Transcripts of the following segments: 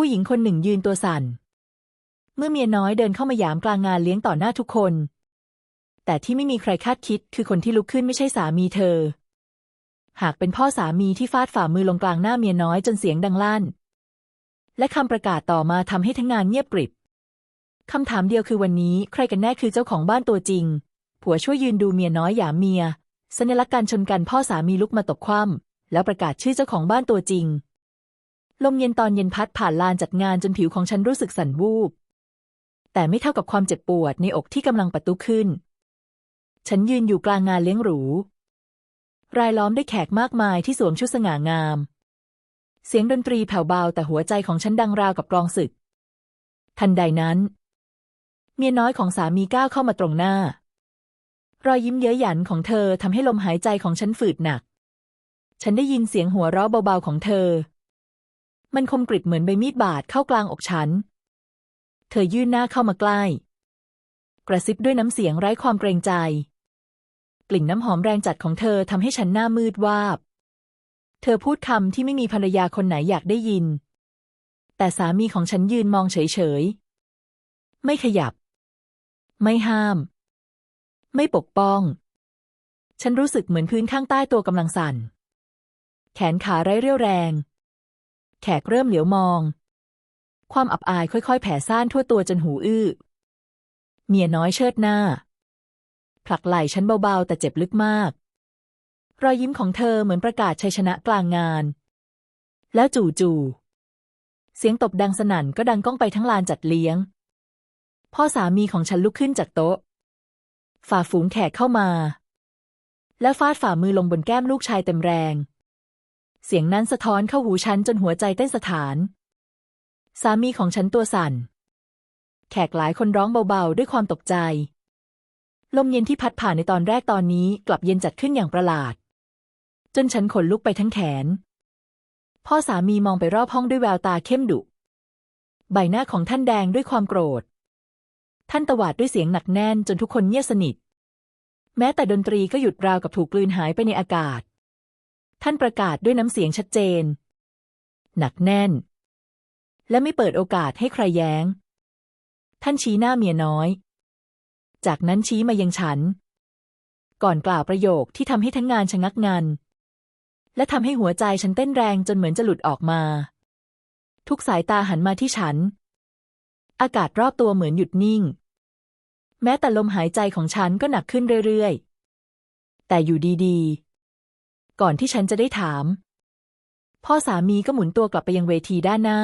ผู้หญิงคนหนึ่งยืนตัวสั่น เมื่อเมียน้อยเดินเข้ามาหยามกลางงานเลี้ยงต่อหน้าทุกคน แต่ที่ไม่มีใครคาดคิดคือคนที่ลุกขึ้นไม่ใช่สามีเธอ หากเป็นพ่อสามีที่ฟาดฝ่ามือลงกลางหน้าเมียน้อยจนเสียงดังลั่น และคำประกาศต่อมาทำให้ทั้งงานเงียบกริบคำถามเดียวคือวันนี้ใครกันแน่คือเจ้าของบ้านตัวจริง ผัวช่วยยืนดูเมียน้อยหยามเมียสัญลักษณ์การชนกันพ่อสามีลุกมาตบคว่ำแล้วประกาศชื่อเจ้าของบ้านตัวจริง ลมเย็นตอนเย็นพัดผ่านลานจัดงานจนผิวของฉันรู้สึกสั่นวูบ แต่ไม่เท่ากับความเจ็บปวดในอกที่กำลังประตุขึ้น ฉันยืนอยู่กลางงานเลี้ยงหรู รายล้อมด้วยแขกมากมายที่สวมชุดสง่างาม เสียงดนตรีแผ่วเบาแต่หัวใจของฉันดังราวกับกลองศึก ทันใดนั้น เมียน้อยของสามีก้าวเข้ามาตรงหน้า รอยยิ้มเย้ยหยันของเธอทำให้ลมหายใจของฉันฝืดหนัก ฉันได้ยินเสียงหัวเราะเบาๆของเธอ มันคมกริบเหมือนใบมีดบาดเข้ากลางอกฉัน เธอยื่นหน้าเข้ามาใกล้ กระซิบด้วยน้ำเสียงไร้ความเกรงใจ กลิ่นน้ำหอมแรงจัดของเธอทำให้ฉันหน้ามืดวาบ เธอพูดคำที่ไม่มีภรรยาคนไหนอยากได้ยิน แต่สามีของฉันยืนมองเฉยๆ ไม่ขยับ ไม่ห้าม ไม่ปกป้อง ฉันรู้สึกเหมือนพื้นข้างใต้ตัวกำลังสั่น แขนขาไร้เรี่ยวแรง แขกเริ่มเหลียวมอง ความอับอายค่อยๆ แผ่ซ่านทั่วตัวจนหูอื้อ เมียน้อยเชิดหน้า ผลักไหล่ฉันเบาๆ แต่เจ็บลึกมาก รอยยิ้มของเธอเหมือนประกาศชัยชนะกลางงาน แล้วจู่ๆ เสียงตบดังสนั่นก็ดังก้องไปทั้งลานจัดเลี้ยง พ่อสามีของฉันลุกขึ้นจากโต๊ะ ฝ่าฝูงแขกเข้ามา แล้วฟาดฝ่ามือลงบนแก้มลูกชายเต็มแรง เสียงนั้นสะท้อนเข้าหูฉันจนหัวใจเต้นสถาน สามีของฉันตัวสั่น แขกหลายคนร้องเบาๆ ด้วยความตกใจ ลมเย็นที่พัดผ่านในตอนแรกตอนนี้กลับเย็นจัดขึ้นอย่างประหลาด จนฉันขนลุกไปทั้งแขน พ่อสามีมองไปรอบห้องด้วยแววตาเข้มดุ ใบหน้าของท่านแดงด้วยความโกรธ ท่านตวาดด้วยเสียงหนักแน่นจนทุกคนเงียบสนิท แม้แต่ดนตรีก็หยุดราวกับถูกกลืนหายไปในอากาศ ท่านประกาศด้วยน้ำเสียงชัดเจน หนักแน่น และไม่เปิดโอกาสให้ใครแย้ง ท่านชี้หน้าเมียน้อย จากนั้นชี้มายังฉัน ก่อนกล่าวประโยคที่ทำให้ทั้งงานชะงักงัน และทำให้หัวใจฉันเต้นแรงจนเหมือนจะหลุดออกมา ทุกสายตาหันมาที่ฉัน อากาศรอบตัวเหมือนหยุดนิ่ง แม้แต่ลมหายใจของฉันก็หนักขึ้นเรื่อยๆ แต่อยู่ดีๆ ก่อนที่ฉันจะได้ถาม พ่อสามีก็หมุนตัวกลับไปยังเวทีด้านหน้า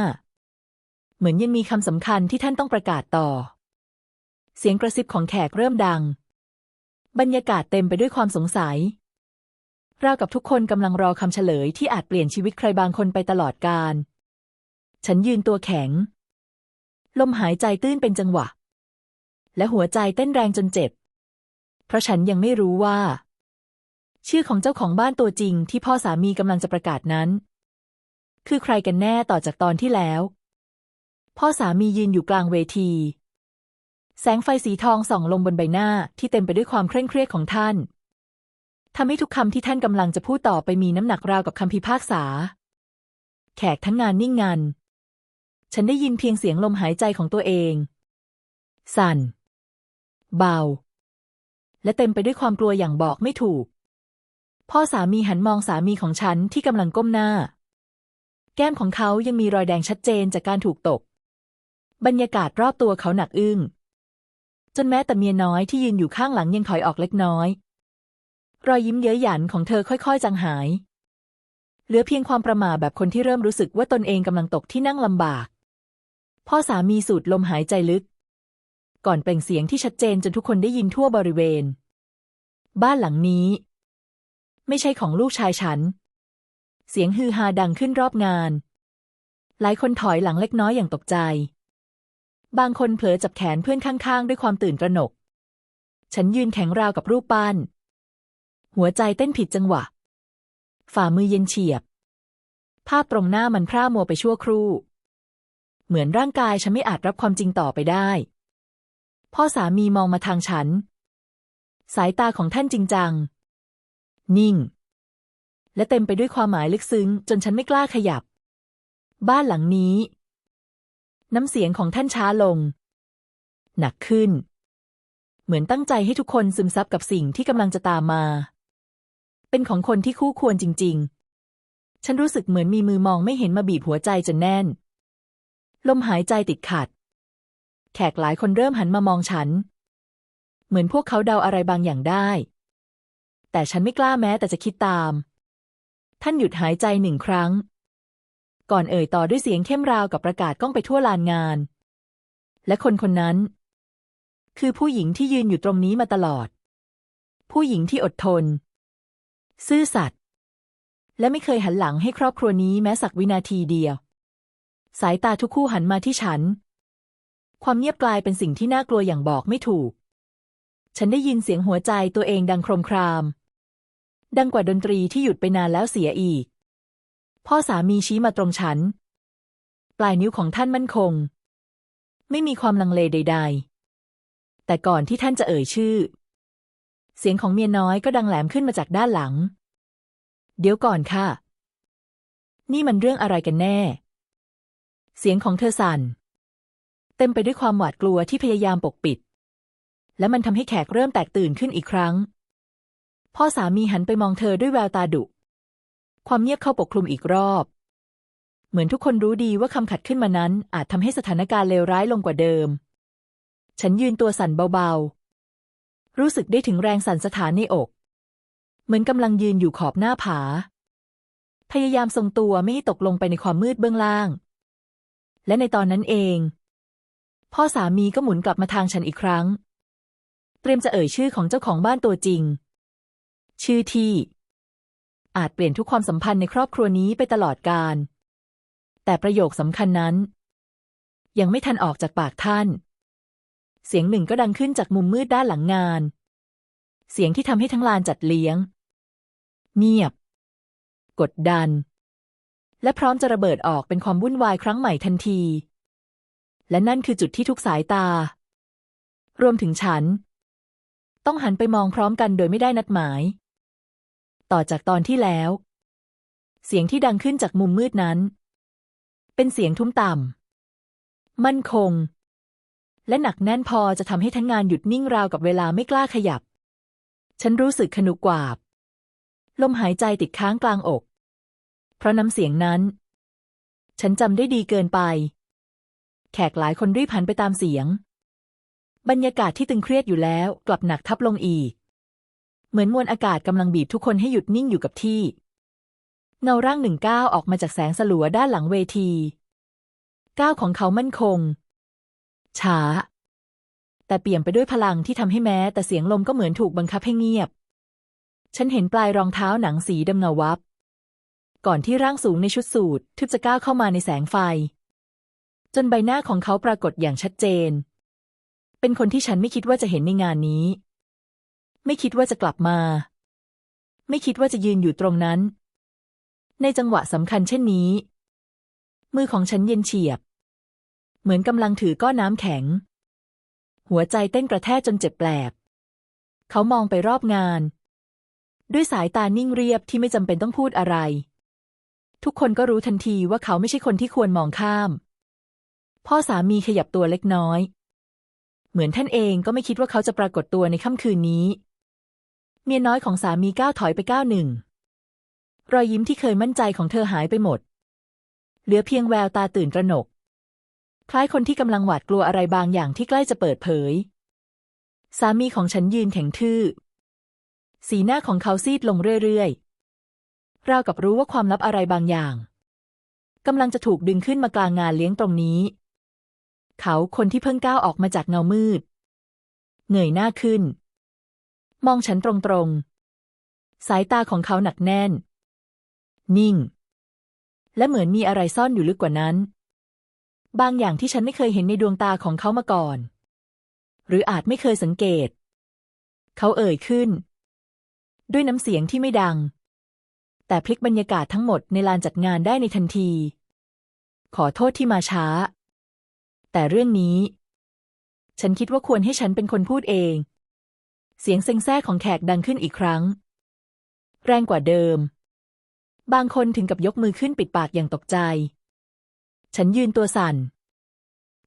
เหมือนยังมีคำสำคัญที่ท่านต้องประกาศต่อ เสียงกระซิบของแขกเริ่มดัง บรรยากาศเต็มไปด้วยความสงสัยราวกับทุกคนกำลังรอคำเฉลยที่อาจเปลี่ยนชีวิตใครบางคนไปตลอดกาล ฉันยืนตัวแข็ง ลมหายใจตื้นเป็นจังหวะ และหัวใจเต้นแรงจนเจ็บ เพราะฉันยังไม่รู้ว่า ชื่อของเจ้าของบ้านตัวจริงที่พ่อสามีกำลังจะประกาศนั้น คือใครกันแน่ต่อจากตอนที่แล้ว พ่อสามียืนอยู่กลางเวที แสงไฟสีทองส่องลงบนใบหน้าที่เต็มไปด้วยความเคร่งเครียดของท่านทำให้ทุกคำที่ท่านกำลังจะพูดต่อไปมีน้ำหนักราวกับคำพิพากษา แขกทั้งงานนิ่งงัน ฉันได้ยินเพียงเสียงลมหายใจของตัวเอง สั่น เบา และเต็มไปด้วยความกลัวอย่างบอกไม่ถูก พ่อสามีหันมองสามีของฉันที่กำลังก้มหน้า แก้มของเขายังมีรอยแดงชัดเจนจากการถูกตก บรรยากาศรอบตัวเขาหนักอึ้ง จนแม้แต่เมียน้อยที่ยืนอยู่ข้างหลังยังถอยออกเล็กน้อย รอยยิ้มเย้ยหยันของเธอค่อยๆจางหาย เหลือเพียงความประหม่าแบบคนที่เริ่มรู้สึกว่าตนเองกำลังตกที่นั่งลำบาก พ่อสามีสูดลมหายใจลึก ก่อนเปล่งเสียงที่ชัดเจนจนทุกคนได้ยินทั่วบริเวณ บ้านหลังนี้ ไม่ใช่ของลูกชายฉัน เสียงฮือฮาดังขึ้นรอบงาน หลายคนถอยหลังเล็กน้อยอย่างตกใจ บางคนเผลอจับแขนเพื่อนข้างๆ ด้วยความตื่นตระหนก ฉันยืนแข็งราวกับรูปปั้น หัวใจเต้นผิดจังหวะ ฝ่ามือเย็นเฉียบ ภาพตรงหน้ามันพร่ามัวไปชั่วครู่ เหมือนร่างกายฉันไม่อาจรับความจริงต่อไปได้ พ่อสามีมองมาทางฉัน สายตาของท่านจริงจัง นิ่ง และเต็มไปด้วยความหมายลึกซึ้ง จนฉันไม่กล้าขยับ บ้านหลังนี้ น้ำเสียงของท่านช้าลง หนักขึ้น เหมือนตั้งใจให้ทุกคนซึมซับกับสิ่งที่กำลังจะตามมา เป็นของคนที่คู่ควรจริง ๆ ฉันรู้สึกเหมือนมีมือมองไม่เห็นมาบีบหัวใจจนแน่น ลมหายใจติดขัด แขกหลายคนเริ่มหันมามองฉัน เหมือนพวกเขาเดาอะไรบางอย่างได้ แต่ฉันไม่กล้าแม้แต่จะคิดตาม ท่านหยุดหายใจหนึ่งครั้ง ก่อนเอ่ยต่อด้วยเสียงเข้มราวกับประกาศก้องไปทั่วลานงาน และคนคนนั้น คือผู้หญิงที่ยืนอยู่ตรงนี้มาตลอด ผู้หญิงที่อดทน ซื่อสัตย์และไม่เคยหันหลังให้ครอบครัวนี้แม้สักวินาทีเดียว สายตาทุกคู่หันมาที่ฉัน ความเงียบกลายเป็นสิ่งที่น่ากลัวอย่างบอกไม่ถูก ฉันได้ยินเสียงหัวใจตัวเองดังโครมคราม ดังกว่าดนตรีที่หยุดไปนานแล้วเสียอีก พ่อสามีชี้มาตรงฉัน ปลายนิ้วของท่านมั่นคง ไม่มีความลังเลใด ๆ แต่ก่อนที่ท่านจะเอ่ยชื่อ เสียงของเมียน้อยก็ดังแหลมขึ้นมาจากด้านหลัง เดี๋ยวก่อนค่ะ นี่มันเรื่องอะไรกันแน่ เสียงของเธอสั่น เต็มไปด้วยความหวาดกลัวที่พยายามปกปิด และมันทำให้แขกเริ่มแตกตื่นขึ้นอีกครั้ง พ่อสามีหันไปมองเธอด้วยแววตาดุ ความเงียบเข้าปกคลุมอีกรอบ เหมือนทุกคนรู้ดีว่าคำขัดขึ้นมานั้น อาจทำให้สถานการณ์เลวร้ายลงกว่าเดิม ฉันยืนตัวสั่นเบาๆ รู้สึกได้ถึงแรงสั่นสถานในอก เหมือนกำลังยืนอยู่ขอบหน้าผา พยายามทรงตัวไม่ให้ตกลงไปในความมืดเบื้องล่าง และในตอนนั้นเอง พ่อสามีก็หมุนกลับมาทางฉันอีกครั้ง เตรียมจะเอ่ยชื่อของเจ้าของบ้านตัวจริง ชื่อที่ อาจเปลี่ยนทุกความสัมพันธ์ในครอบครัวนี้ไปตลอดกาลแต่ประโยคสำคัญนั้น ยังไม่ทันออกจากปากท่าน เสียงหนึ่งก็ดังขึ้นจากมุมมืดด้านหลังงาน เสียงที่ทำให้ทั้งลานจัดเลี้ยง เงียบ กดดัน และพร้อมจะระเบิดออกเป็นความวุ่นวายครั้งใหม่ทันที และนั่นคือจุดที่ทุกสายตา รวมถึงฉัน ต้องหันไปมองพร้อมกันโดยไม่ได้นัดหมาย ต่อจากตอนที่แล้ว เสียงที่ดังขึ้นจากมุมมืดนั้น เป็นเสียงทุ้มต่ำมั่นคง และหนักแน่นพอจะทำให้ทั้งงานหยุดนิ่งราวกับเวลาไม่กล้าขยับ ฉันรู้สึกขนุกกวาบ ลมหายใจติดค้างกลางอก เพราะน้ำเสียงนั้น ฉันจำได้ดีเกินไป แขกหลายคนรีบหันไปตามเสียง บรรยากาศที่ตึงเครียดอยู่แล้วกลับหนักทับลงอีก เหมือนมวลอากาศกำลังบีบทุกคนให้หยุดนิ่งอยู่กับที่ เงาร่างหนึ่งก้าวออกมาจากแสงสลัวด้านหลังเวที ก้าวของเขามั่นคง ช้า แต่เปี่ยมไปด้วยพลังที่ทำให้แม้ แต่เสียงลมก็เหมือนถูกบังคับให้เงียบ ฉันเห็นปลายรองเท้าหนังสีดำเงาวับ ก่อนที่ร่างสูงในชุดสูททึบจะก้าวเข้ามาในแสงไฟ จนใบหน้าของเขาปรากฏอย่างชัดเจน เป็นคนที่ฉันไม่คิดว่าจะเห็นในงานนี้ ไม่คิดว่าจะกลับมา ไม่คิดว่าจะยืนอยู่ตรงนั้น ในจังหวะสำคัญเช่นนี้ มือของฉันเย็นเฉียบ เหมือนกำลังถือก้อนน้ำแข็ง หัวใจเต้นกระแทกจนเจ็บแปลบ เขามองไปรอบงาน ด้วยสายตานิ่งเรียบที่ไม่จำเป็นต้องพูดอะไร ทุกคนก็รู้ทันทีว่าเขาไม่ใช่คนที่ควรมองข้าม พ่อสามีขยับตัวเล็กน้อยเหมือนท่านเองก็ไม่คิดว่าเขาจะปรากฏตัวในค่ำคืนนี้ เมียน้อยของสามีก้าวถอยไปก้าวหนึ่ง รอยยิ้มที่เคยมั่นใจของเธอหายไปหมด เหลือเพียงแววตาตื่นตระหนก คล้ายคนที่กำลังหวาดกลัวอะไรบางอย่างที่ใกล้จะเปิดเผย สามีของฉันยืนแข็งทื่อ สีหน้าของเขาซีดลงเรื่อยๆ ราวกับรู้ว่าความลับอะไรบางอย่างกำลังจะถูกดึงขึ้นมากลางงานเลี้ยงตรงนี้ เขาคนที่เพิ่งก้าวออกมาจากเงามืดเงยหน้าขึ้น มองฉันตรงๆ สายตาของเขาหนักแน่น นิ่ง และเหมือนมีอะไรซ่อนอยู่ลึกกว่านั้น บางอย่างที่ฉันไม่เคยเห็นในดวงตาของเขามาก่อน หรืออาจไม่เคยสังเกต เขาเอ่ยขึ้น ด้วยน้ำเสียงที่ไม่ดัง แต่พลิกบรรยากาศทั้งหมดในลานจัดงานได้ในทันที ขอโทษที่มาช้า แต่เรื่องนี้ ฉันคิดว่าควรให้ฉันเป็นคนพูดเอง เสียงเซ็งแซ่ของแขกดังขึ้นอีกครั้ง แรงกว่าเดิม บางคนถึงกับยกมือขึ้นปิดปากอย่างตกใจ ฉันยืนตัวสั่น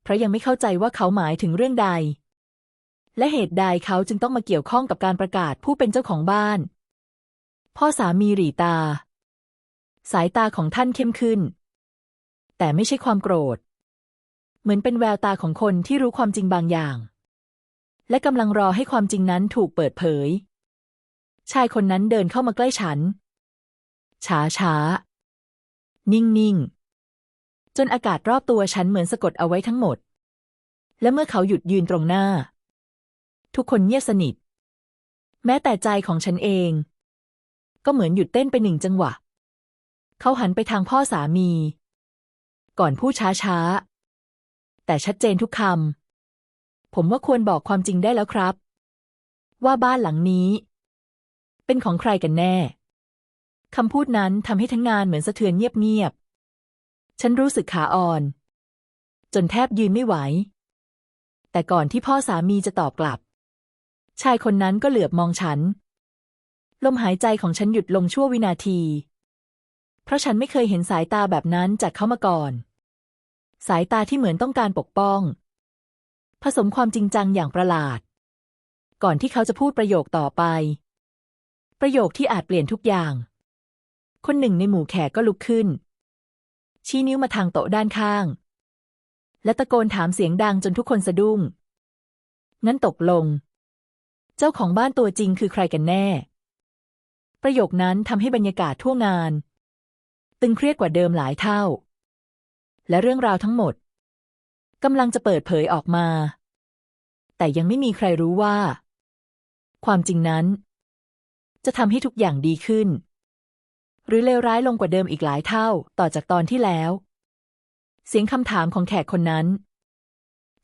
เพราะยังไม่เข้าใจว่าเขาหมายถึงเรื่องใด และเหตุใดเขาจึงต้องมาเกี่ยวข้องกับการประกาศผู้เป็นเจ้าของบ้าน พ่อสามีหรีตา สายตาของท่านเข้มขึ้น แต่ไม่ใช่ความโกรธ เหมือนเป็นแววตาของคนที่รู้ความจริงบางอย่าง และกำลังรอให้ความจริงนั้นถูกเปิดเผย ชายคนนั้นเดินเข้ามาใกล้ฉัน ช้าช้า นิ่งนิ่งจนอากาศรอบตัวฉันเหมือนสะกดเอาไว้ทั้งหมด และเมื่อเขาหยุดยืนตรงหน้า ทุกคนเงียบสนิท แม้แต่ใจของฉันเอง ก็เหมือนหยุดเต้นไปหนึ่งจังหวะ เขาหันไปทางพ่อสามี ก่อนพูดช้าช้าๆแต่ชัดเจนทุกคำ ผมว่าควรบอกความจริงได้แล้วครับ ว่าบ้านหลังนี้ เป็นของใครกันแน่คำพูดนั้นทำให้ทั้งงานเหมือนสะเทือนเงียบๆ ฉันรู้สึกขาอ่อน จนแทบยืนไม่ไหว แต่ก่อนที่พ่อสามีจะตอบกลับ ชายคนนั้นก็เหลือบมองฉัน ลมหายใจของฉันหยุดลงชั่ววินาที เพราะฉันไม่เคยเห็นสายตาแบบนั้นจากเขามาก่อน สายตาที่เหมือนต้องการปกป้อง ผสมความจริงจังอย่างประหลาด ก่อนที่เขาจะพูดประโยคต่อไป ประโยคที่อาจเปลี่ยนทุกอย่าง คนหนึ่งในหมู่แขกก็ลุกขึ้น ชี้นิ้วมาทางโต๊ะด้านข้าง และตะโกนถามเสียงดังจนทุกคนสะดุ้ง งั้นตกลง เจ้าของบ้านตัวจริงคือใครกันแน่ ประโยคนั้นทำให้บรรยากาศทั่วงาน ตึงเครียดกว่าเดิมหลายเท่า และเรื่องราวทั้งหมด กำลังจะเปิดเผยออกมา แต่ยังไม่มีใครรู้ว่า ความจริงนั้น จะทำให้ทุกอย่างดีขึ้น หรือเลวร้ายลงกว่าเดิมอีกหลายเท่าต่อจากตอนที่แล้ว เสียงคำถามของแขกคนนั้น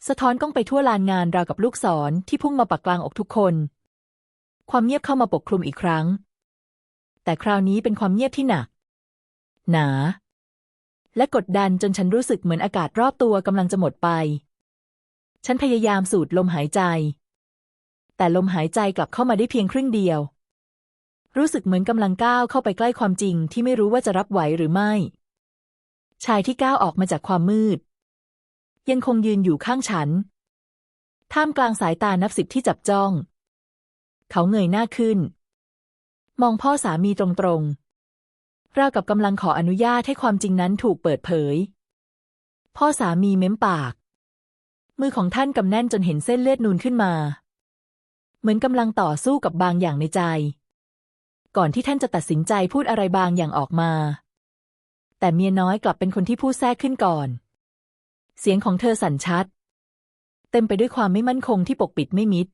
สะท้อนก้องไปทั่วลานงานราวกับลูกศรที่พุ่งมาปักกลางอกทุกคน ความเงียบเข้ามาปกคลุมอีกครั้ง แต่คราวนี้เป็นความเงียบที่หนัก หนา และกดดันจนฉันรู้สึกเหมือนอากาศรอบตัวกำลังจะหมดไป ฉันพยายามสูดลมหายใจ แต่ลมหายใจกลับเข้ามาได้เพียงครึ่งเดียว รู้สึกเหมือนกำลังก้าวเข้าไปใกล้ความจริงที่ไม่รู้ว่าจะรับไหวหรือไม่ ชายที่ก้าวออกมาจากความมืด ยังคงยืนอยู่ข้างฉัน ท่ามกลางสายตานับสิบที่จับจ้อง เขาเงยหน้าขึ้น มองพ่อสามีตรงๆ ราวกับกำลังขออนุญาตให้ความจริงนั้นถูกเปิดเผย พ่อสามีเม้มปาก มือของท่านกำแน่นจนเห็นเส้นเลือดนูนขึ้นมา เหมือนกำลังต่อสู้กับบางอย่างในใจ ก่อนที่ท่านจะตัดสินใจพูดอะไรบางอย่างออกมา แต่เมียน้อยกลับเป็นคนที่พูดแทรกขึ้นก่อน เสียงของเธอสั่นชัด เต็มไปด้วยความไม่มั่นคงที่ปกปิดไม่มิด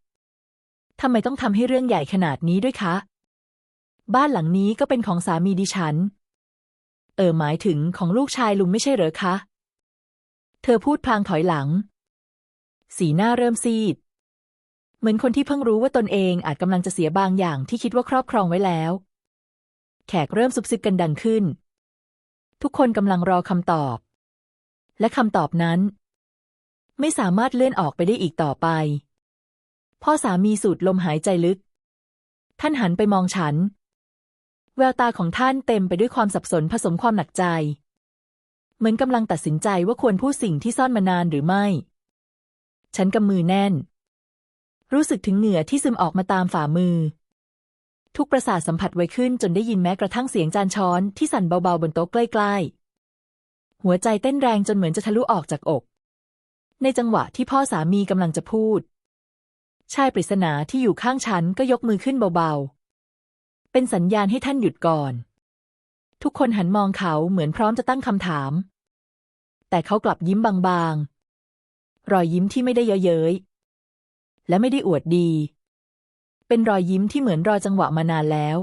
ทำไมต้องทำให้เรื่องใหญ่ขนาดนี้ด้วยคะ บ้านหลังนี้ก็เป็นของสามีดิฉัน เออหมายถึงของลูกชายลุงไม่ใช่เหรอคะ เธอพูดพลางถอยหลัง สีหน้าเริ่มซีด เหมือนคนที่เพิ่งรู้ว่าตนเองอาจกำลังจะเสียบางอย่างที่คิดว่าครอบครองไว้แล้ว แขกเริ่มซุบซิบกันดังขึ้น ทุกคนกำลังรอคำตอบ และคำตอบนั้น ไม่สามารถเลื่อนออกไปได้อีกต่อไป พ่อสามีสูดลมหายใจลึกท่านหันไปมองฉัน แววตาของท่านเต็มไปด้วยความสับสนผสมความหนักใจ เหมือนกำลังตัดสินใจว่าควรพูดสิ่งที่ซ่อนมานานหรือไม่ ฉันกำมือแน่น รู้สึกถึงเหงื่อที่ซึมออกมาตามฝ่ามือ ทุกประสาทสัมผัสไวขึ้นจนได้ยินแม้กระทั่งเสียงจานช้อนที่สั่นเบาๆบนโต๊ะใกล้ๆ หัวใจเต้นแรงจนเหมือนจะทะลุออกจากอก ในจังหวะที่พ่อสามีกำลังจะพูด ชายปริศนาที่อยู่ข้างฉันก็ยกมือขึ้นเบาๆ เป็นสัญญาณให้ท่านหยุดก่อน ทุกคนหันมองเขาเหมือนพร้อมจะตั้งคำถาม แต่เขากลับยิ้มบางๆ รอยยิ้มที่ไม่ได้เยอะเย้ยและไม่ได้อวดดี เป็นรอยยิ้มที่เหมือนรอจังหวะมานานแล้ว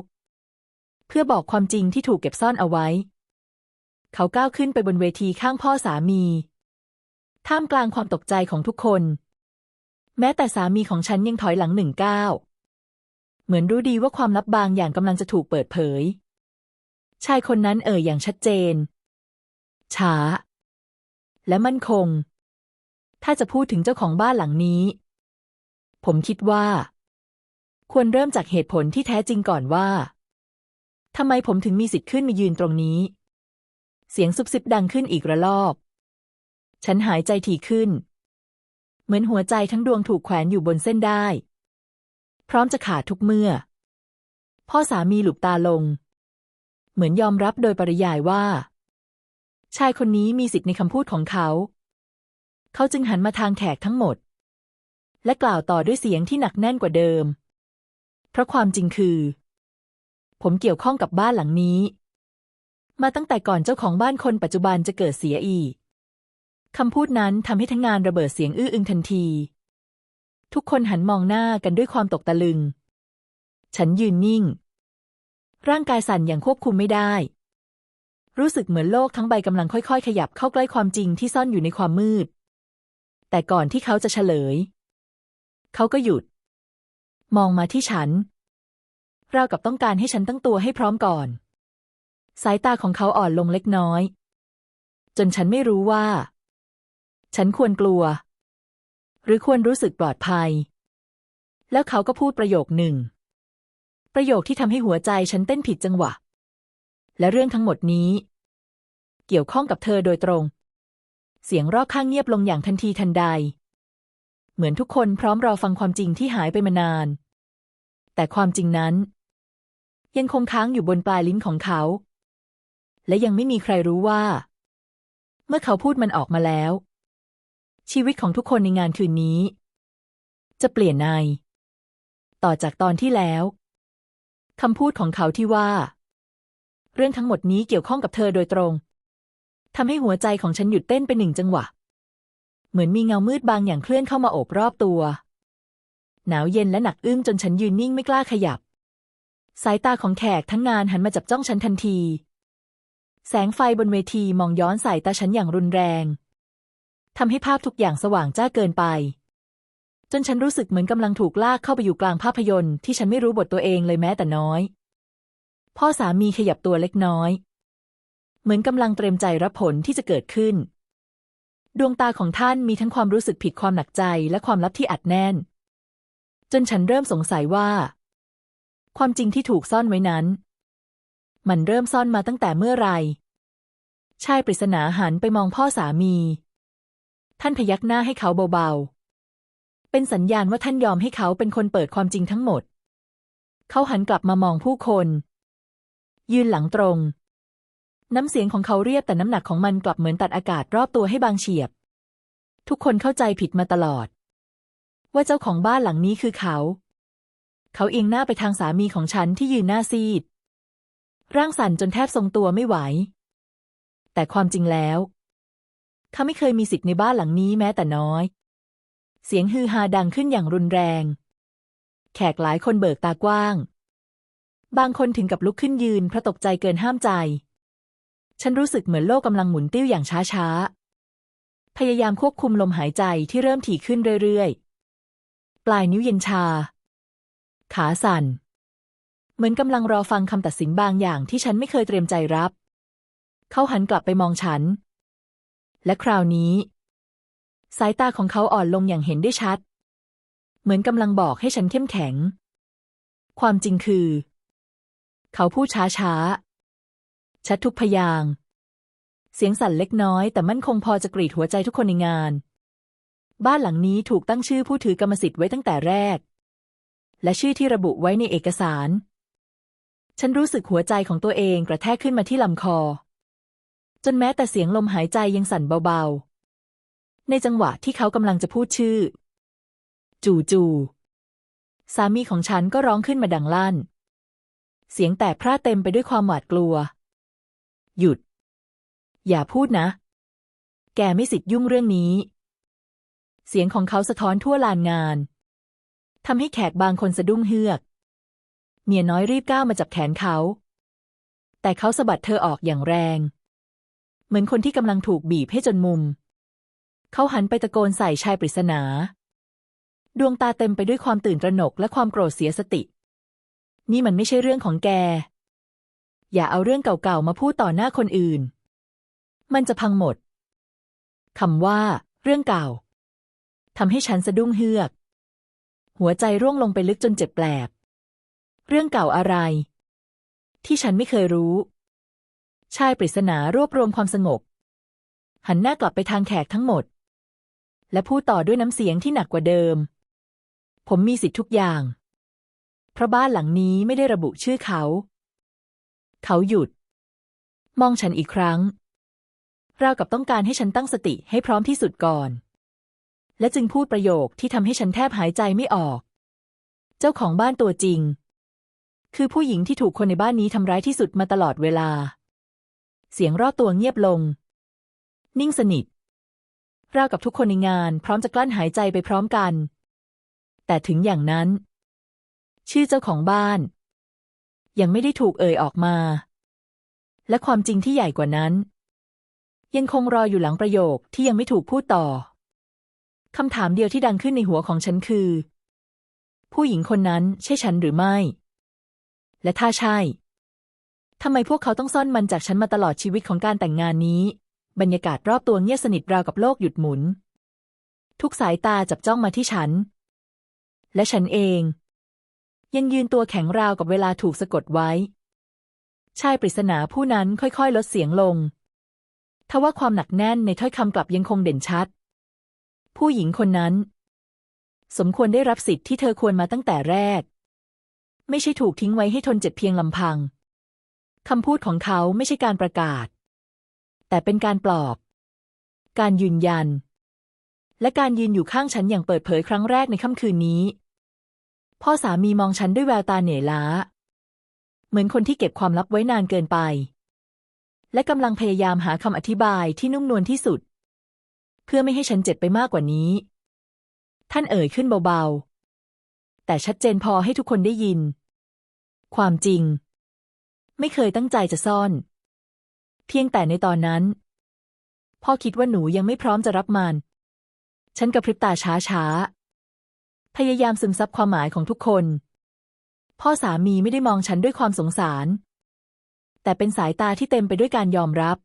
เพื่อบอกความจริงที่ถูกเก็บซ่อนเอาไว้ เขาก้าวขึ้นไปบนเวทีข้างพ่อสามี ท่ามกลางความตกใจของทุกคน แม้แต่สามีของฉันยังถอยหลังหนึ่งก้าว เหมือนรู้ดีว่าความลับบางอย่างกำลังจะถูกเปิดเผย ชายคนนั้นเอ่ยอย่างชัดเจน ช้า และมั่นคง ถ้าจะพูดถึงเจ้าของบ้านหลังนี้ ผมคิดว่า ควรเริ่มจากเหตุผลที่แท้จริงก่อนว่าทำไมผมถึงมีสิทธิ์ขึ้นมายืนตรงนี้ เสียงซุบซิบดังขึ้นอีกระลอก ฉันหายใจถี่ขึ้น เหมือนหัวใจทั้งดวงถูกแขวนอยู่บนเส้นได้ พร้อมจะขาดทุกเมื่อ พ่อสามีหลุบตาลง เหมือนยอมรับโดยปริยายว่า ชายคนนี้มีสิทธิ์ในคำพูดของเขา เขาจึงหันมาทางแขกทั้งหมด และกล่าวต่อด้วยเสียงที่หนักแน่นกว่าเดิม เพราะความจริงคือ ผมเกี่ยวข้องกับบ้านหลังนี้ มาตั้งแต่ก่อนเจ้าของบ้านคนปัจจุบันจะเกิดเสียอีกคำพูดนั้นทำให้ทั้งงานระเบิดเสียงอื้ออึงทันที ทุกคนหันมองหน้ากันด้วยความตกตะลึง ฉันยืนนิ่ง ร่างกายสั่นอย่างควบคุมไม่ได้ รู้สึกเหมือนโลกทั้งใบกำลังค่อยๆ ขยับเข้าใกล้ความจริงที่ซ่อนอยู่ในความมืด แต่ก่อนที่เขาจะเฉลย เขาก็หยุด มองมาที่ฉันราวกับต้องการให้ฉันตั้งตัวให้พร้อมก่อน สายตาของเขาอ่อนลงเล็กน้อย จนฉันไม่รู้ว่า ฉันควรกลัว หรือควรรู้สึกปลอดภัย แล้วเขาก็พูดประโยคหนึ่ง ประโยคที่ทำให้หัวใจฉันเต้นผิดจังหวะ และเรื่องทั้งหมดนี้ เกี่ยวข้องกับเธอโดยตรง เสียงรอบข้างเงียบลงอย่างทันทีทันใด เหมือนทุกคนพร้อมรอฟังความจริงที่หายไปมานาน แต่ความจริงนั้น ยังคงค้างอยู่บนปลายลิ้นของเขา และยังไม่มีใครรู้ว่า เมื่อเขาพูดมันออกมาแล้ว ชีวิตของทุกคนในงานคืนนี้ จะเปลี่ยนใน ต่อจากตอนที่แล้วคำพูดของเขาที่ว่า เรื่องทั้งหมดนี้เกี่ยวข้องกับเธอโดยตรงทำให้หัวใจของฉันหยุดเต้นไปหนึ่งจังหวะ เหมือนมีเงามืดบางอย่างเคลื่อนเข้ามาโอบรอบตัว หนาวเย็นและหนักอึ้งจนฉันยืนนิ่งไม่กล้าขยับ สายตาของแขกทั้งงานหันมาจับจ้องฉันทันที แสงไฟบนเวทีมองย้อนสายตาฉันอย่างรุนแรง ทำให้ภาพทุกอย่างสว่างจ้าเกินไป จนฉันรู้สึกเหมือนกำลังถูกลากเข้าไปอยู่กลางภาพยนตร์ที่ฉันไม่รู้บทตัวเองเลยแม้แต่น้อย พ่อสามีขยับตัวเล็กน้อย เหมือนกำลังเตรียมใจรับผลที่จะเกิดขึ้น ดวงตาของท่านมีทั้งความรู้สึกผิดความหนักใจและความลับที่อัดแน่น จนฉันเริ่มสงสัยว่า ความจริงที่ถูกซ่อนไว้นั้น มันเริ่มซ่อนมาตั้งแต่เมื่อไหร่ชายปริศนาหันไปมองพ่อสามี ท่านพยักหน้าให้เขาเบาๆ เป็นสัญญาณว่าท่านยอมให้เขาเป็นคนเปิดความจริงทั้งหมด เขาหันกลับมามองผู้คน ยืนหลังตรง น้ำเสียงของเขาเรียบแต่น้ำหนักของมันกลับเหมือนตัดอากาศรอบตัวให้บางเฉียบ ทุกคนเข้าใจผิดมาตลอด ว่าเจ้าของบ้านหลังนี้คือเขา เขาเอียงหน้าไปทางสามีของฉันที่ยืนหน้าซีด ร่างสั่นจนแทบทรงตัวไม่ไหว แต่ความจริงแล้ว ขาไม่เคยมีสิทธิ์ในบ้านหลังนี้แม้แต่น้อย เสียงฮือฮาดังขึ้นอย่างรุนแรง แขกหลายคนเบิกตากว้าง บางคนถึงกับลุกขึ้นยืนเพราะตกใจเกินห้ามใจ ฉันรู้สึกเหมือนโลกกำลังหมุนติ้วอย่างช้าๆ พยายามควบคุมลมหายใจที่เริ่มถี่ขึ้นเรื่อยๆ ปลายนิ้วเย็นชา ขาสั่น เหมือนกำลังรอฟังคำตัดสินบางอย่างที่ฉันไม่เคยเตรียมใจรับ เขาหันกลับไปมองฉัน และคราวนี้ สายตาของเขาอ่อนลงอย่างเห็นได้ชัด เหมือนกำลังบอกให้ฉันเข้มแข็ง ความจริงคือ เขาพูดช้าๆชัดทุกพยาง เสียงสั่นเล็กน้อยแต่มั่นคงพอจะกรีดหัวใจทุกคนในงาน บ้านหลังนี้ถูกตั้งชื่อผู้ถือกรรมสิทธิ์ไว้ตั้งแต่แรก และชื่อที่ระบุไว้ในเอกสาร ฉันรู้สึกหัวใจของตัวเองกระแทกขึ้นมาที่ลำคอ จนแม้แต่เสียงลมหายใจยังสั่นเบาๆ ในจังหวะที่เขากำลังจะพูดชื่อ จู่ๆสามีของฉันก็ร้องขึ้นมาดังลั่น เสียงแตกพร่าเต็มไปด้วยความหวาดกลัว หยุด อย่าพูดนะ แกไม่สิทธิ์ยุ่งเรื่องนี้ เสียงของเขาสะท้อนทั่วลานงานทำให้แขกบางคนสะดุ้งเฮือก เมียน้อยรีบก้าวมาจับแขนเขา แต่เขาสะบัดเธอออกอย่างแรง เหมือนคนที่กำลังถูกบีบให้จนมุม เขาหันไปตะโกนใส่ชายปริศนา ดวงตาเต็มไปด้วยความตื่นตระหนกและความโกรธเสียสติ นี่มันไม่ใช่เรื่องของแก อย่าเอาเรื่องเก่าๆมาพูดต่อหน้าคนอื่น มันจะพังหมดคำว่า เรื่องเก่าทำให้ฉันสะดุ้งเฮือก หัวใจร่วงลงไปลึกจนเจ็บแปลบ เรื่องเก่าอะไร ที่ฉันไม่เคยรู้ ชายปริศนารวบรวมความสงบ หันหน้ากลับไปทางแขกทั้งหมด และพูดต่อด้วยน้ำเสียงที่หนักกว่าเดิม ผมมีสิทธิ์ทุกอย่าง เพราะบ้านหลังนี้ไม่ได้ระบุชื่อเขา เขาหยุด มองฉันอีกครั้งราวกับต้องการให้ฉันตั้งสติให้พร้อมที่สุดก่อน และจึงพูดประโยคที่ทำให้ฉันแทบหายใจไม่ออก เจ้าของบ้านตัวจริง คือผู้หญิงที่ถูกคนในบ้านนี้ทำร้ายที่สุดมาตลอดเวลา เสียงรอบตัวเงียบลง นิ่งสนิทราวกับทุกคนในงานพร้อมจะกลั้นหายใจไปพร้อมกัน แต่ถึงอย่างนั้น ชื่อเจ้าของบ้าน ยังไม่ได้ถูกเอ่ยออกมา และความจริงที่ใหญ่กว่านั้น ยังคงรออยู่หลังประโยคที่ยังไม่ถูกพูดต่อคำถามเดียวที่ดังขึ้นในหัวของฉันคือ ผู้หญิงคนนั้นใช่ฉันหรือไม่ และถ้าใช่ ทำไมพวกเขาต้องซ่อนมันจากฉันมาตลอดชีวิตของการแต่งงานนี้ บรรยากาศรอบตัวเงียบสนิทราวกับโลกหยุดหมุน ทุกสายตาจับจ้องมาที่ฉัน และฉันเอง ยังยืนตัวแข็งราวกับเวลาถูกสะกดไว้ ชายปริศนาผู้นั้นค่อยๆ ลดเสียงลงทว่าความหนักแน่นในถ้อยคำกลับยังคงเด่นชัด ผู้หญิงคนนั้น สมควรได้รับสิทธิ์ที่เธอควรมาตั้งแต่แรก ไม่ใช่ถูกทิ้งไว้ให้ทนเจ็บเพียงลำพัง คำพูดของเขาไม่ใช่การประกาศ แต่เป็นการปลอบ การยืนยัน และการยืนอยู่ข้างฉันอย่างเปิดเผยครั้งแรกในค่ำคืนนี้ พ่อสามีมองฉันด้วยแววตาเหนื่อยล้า เหมือนคนที่เก็บความลับไว้นานเกินไป และกำลังพยายามหาคำอธิบายที่นุ่มนวลที่สุด เพื่อไม่ให้ฉันเจ็บไปมากกว่านี้ ท่านเอ่ยขึ้นเบาๆ แต่ชัดเจนพอให้ทุกคนได้ยิน ความจริง ไม่เคยตั้งใจจะซ่อน เพียงแต่ในตอนนั้น พ่อคิดว่าหนูยังไม่พร้อมจะรับมัน ฉันกระพริบตาช้าๆ พยายามซึมซับความหมายของทุกคน พ่อสามีไม่ได้มองฉันด้วยความสงสาร แต่เป็นสายตาที่เต็มไปด้วยการยอมรับ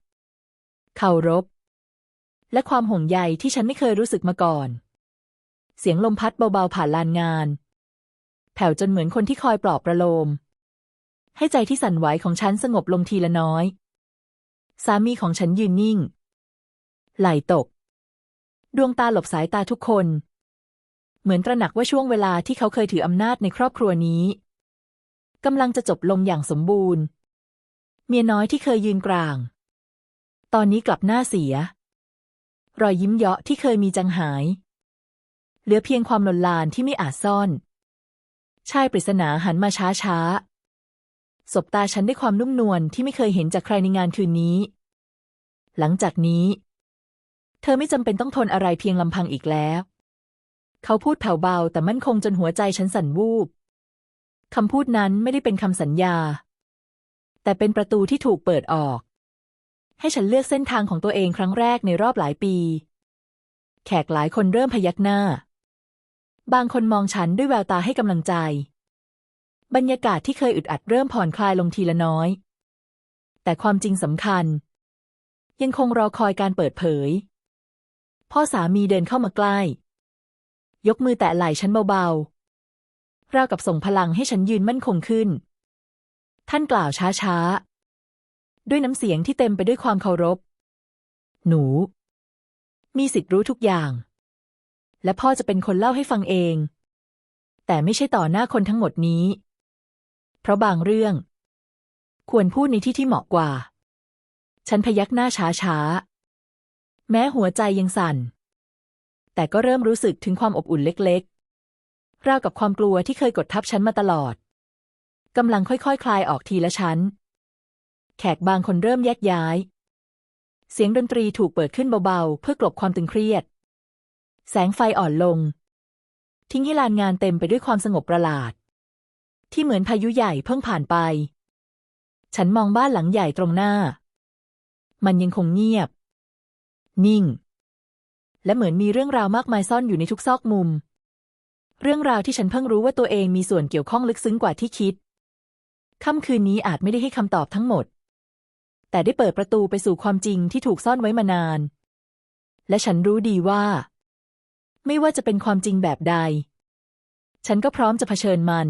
เคารพ และความห่วงใยที่ฉันไม่เคยรู้สึกมาก่อน เสียงลมพัดเบาๆผ่านลานงาน แผ่วจนเหมือนคนที่คอยปลอบประโลม ให้ใจที่สั่นไหวของฉันสงบลงทีละน้อย สามีของฉันยืนนิ่ง ไหลตก ดวงตาหลบสายตาทุกคน เหมือนตระหนักว่าช่วงเวลาที่เขาเคยถืออำนาจในครอบครัวนี้กำลังจะจบลงอย่างสมบูรณ์ เมียน้อยที่เคยยืนกลาง ตอนนี้กลับหน้าเสีย รอยยิ้มเยาะที่เคยมีจังหาย เหลือเพียงความหลนลานที่ไม่อาจซ่อน ชายปริศนาหันมาช้าช้า สบตาฉันด้วยความนุ่มนวลที่ไม่เคยเห็นจากใครในงานคืนนี้ หลังจากนี้ เธอไม่จำเป็นต้องทนอะไรเพียงลำพังอีกแล้ว เขาพูดแผ่วเบาแต่มั่นคงจนหัวใจฉันสั่นวูบคำพูดนั้นไม่ได้เป็นคำสัญญา แต่เป็นประตูที่ถูกเปิดออก ให้ฉันเลือกเส้นทางของตัวเองครั้งแรกในรอบหลายปี แขกหลายคนเริ่มพยักหน้า บางคนมองฉันด้วยแววตาให้กำลังใจ บรรยากาศที่เคยอึดอัดเริ่มผ่อนคลายลงทีละน้อย แต่ความจริงสำคัญ ยังคงรอคอยการเปิดเผย พ่อสามีเดินเข้ามาใกล้ ยกมือแตะไหล่ฉันเบาๆราวกับส่งพลังให้ฉันยืนมั่นคงขึ้น ท่านกล่าวช้าๆ ด้วยน้ำเสียงที่เต็มไปด้วยความเคารพ หนู มีสิทธิ์รู้ทุกอย่าง และพ่อจะเป็นคนเล่าให้ฟังเองแต่ไม่ใช่ต่อหน้าคนทั้งหมดนี้ ราะบางเรื่อง ควรพูดในที่ที่เหมาะกว่า ฉันพยักหน้าช้าๆแม้หัวใจยังสั่น แต่ก็เริ่มรู้สึกถึงความอบอุ่นเล็กๆ ราวกับความกลัวที่เคยกดทับฉันมาตลอด กำลังค่อยๆคคลายออกทีละชั้น แขกบางคนเริ่มแยกย้าย เสียงดนตรีถูกเปิดขึ้นเบาๆ เพื่อกลบความตึงเครียด แสงไฟอ่อนลง ทิ้งให้ลานงานเต็มไปด้วยความสงบประหลาด ที่เหมือนพายุใหญ่เพิ่งผ่านไป ฉันมองบ้านหลังใหญ่ตรงหน้า มันยังคงเงียบ นิ่ง และเหมือนมีเรื่องราวมากมายซ่อนอยู่ในทุกซอกมุม เรื่องราวที่ฉันเพิ่งรู้ว่าตัวเองมีส่วนเกี่ยวข้องลึกซึ้งกว่าที่คิด ค่ำคืนนี้อาจไม่ได้ให้คำตอบทั้งหมด แต่ได้เปิดประตูไปสู่ความจริงที่ถูกซ่อนไว้มานาน และฉันรู้ดีว่า ไม่ว่าจะเป็นความจริงแบบใด ฉันก็พร้อมจะเผชิญมัน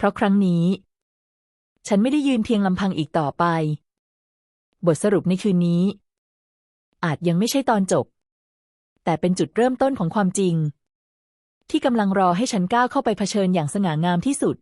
เพราะครั้งนี้ ฉันไม่ได้ยืนเพียงลำพังอีกต่อไป บทสรุปในคืนนี้ อาจยังไม่ใช่ตอนจบแแต่เป็นจุดเริ่มต้นของความจริง ที่กำลังรอให้ฉันก้าวเข้าไปเผชิญอย่างสง่างามที่สุด